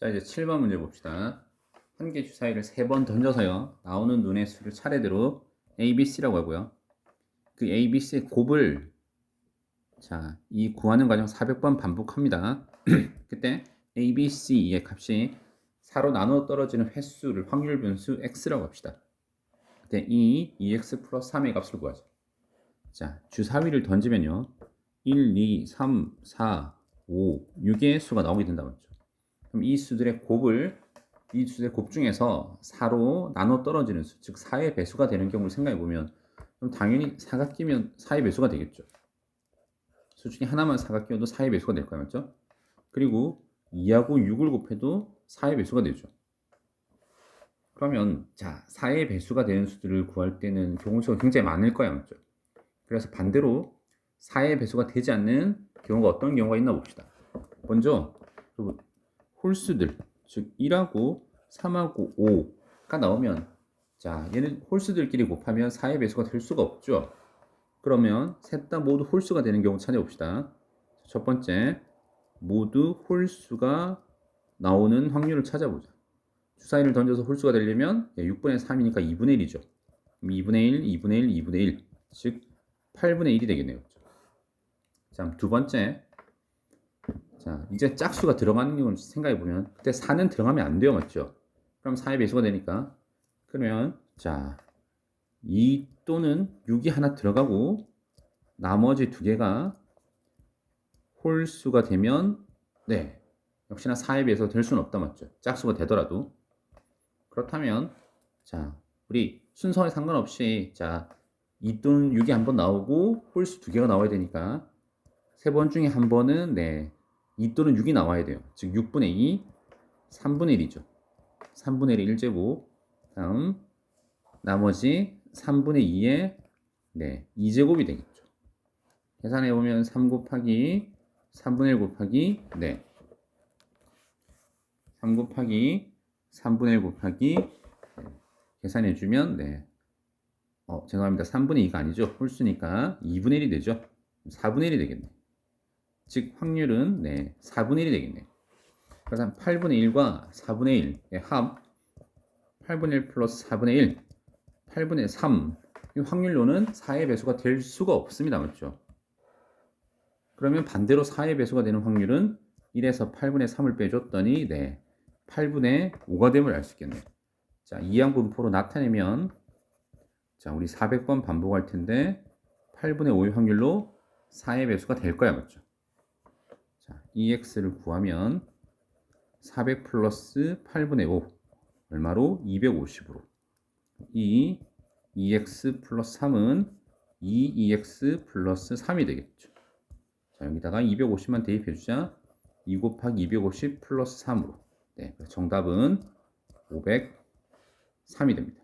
자 이제 7번 문제 봅시다. 한 개 주사위를 세 번 던져서요. 나오는 눈의 수를 차례대로 A, B, C라고 하고요. 그 A, B, C의 곱을 자, 이 구하는 과정 400번 반복합니다. 그때 A, B, C의 값이 4로 나눠 떨어지는 횟수를 확률 변수 X라고 합시다. 그때 이 2X 플러스 3의 값을 구하죠. 자, 주사위를 던지면요. 1, 2, 3, 4, 5, 6의 수가 나오게 된다 맞죠? 그럼 이 수들의 곱을 이 수들의 곱 중에서 4로 나눠 떨어지는 수, 즉 4의 배수가 되는 경우를 생각해 보면 그럼 당연히 4가 끼면 4의 배수가 되겠죠. 수 중에 하나만 4가 끼워도 4의 배수가 될 거야 맞죠? 그리고 2하고 6을 곱해도 4의 배수가 되죠. 그러면 자 4의 배수가 되는 수들을 구할 때는 경우 수가 굉장히 많을 거야 맞죠? 그래서 반대로 4의 배수가 되지 않는 경우가 어떤 경우가 있나 봅시다. 먼저 여러분, 홀수들 즉 1하고 3하고 5가 나오면 자 얘는 홀수들끼리 곱하면 4의 배수가 될 수가 없죠. 그러면 셋 다 모두 홀수가 되는 경우 찾아봅시다. 첫 번째 모두 홀수가 나오는 확률을 찾아보자. 주사위를 던져서 홀수가 되려면 6분의 3이니까 2분의 1이죠. 2분의 1, 2분의 1, 2분의 1. 즉 8분의 1이 되겠네요. 자, 두 번째. 자, 이제 짝수가 들어가는 경우를 생각해 보면 그때 4는 들어가면 안 돼요. 맞죠? 그럼 4의 배수가 되니까 그러면 자, 2 또는 6이 하나 들어가고 나머지 두 개가 홀수가 되면 네. 역시나 4에 비해서 될 수는 없다 맞죠? 짝수가 되더라도 그렇다면 자, 우리 순서에 상관없이 자, 2 또는 6이 한 번 나오고 홀수 두 개가 나와야 되니까 세 번 중에 한 번은 네, 2 또는 6이 나와야 돼요. 즉 6분의 2, 3분의 1이죠. 3분의 1의 1제곱 다음 나머지 3분의 2의 네, 2제곱이 되겠죠. 계산해 보면 3 곱하기 3분의 1 곱하기 네. 3 곱하기 3분의 1 곱하기 네. 계산해 주면 네. 어, 죄송합니다. 3분의 2가 아니죠. 홀수니까 2분의 1이 되죠. 4분의 1이 되겠네. 즉 확률은 네, 4분의 1이 되겠네. 그래서 8분의 1과 4분의 1의 합 8분의 1 플러스 4분의 1 8분의 3. 이 확률로는 4의 배수가 될 수가 없습니다. 맞죠? 그러면 반대로 4의 배수가 되는 확률은 1에서 8분의 3을 빼줬더니 네, 8분의 5가 됨을 알 수 있겠네요. 자, 이항분포로 나타내면 자, 우리 400번 반복할 텐데 8분의 5의 확률로 4의 배수가 될 거야. 맞죠? 자, EX를 구하면 400 플러스 8분의 5 얼마로? 250으로 이 2x 플러스 3은 2ex 플러스 3이 되겠죠. 자, 여기다가 250만 대입해 주자. 2 곱하기 250 플러스 3으로. 네, 정답은 503이 됩니다.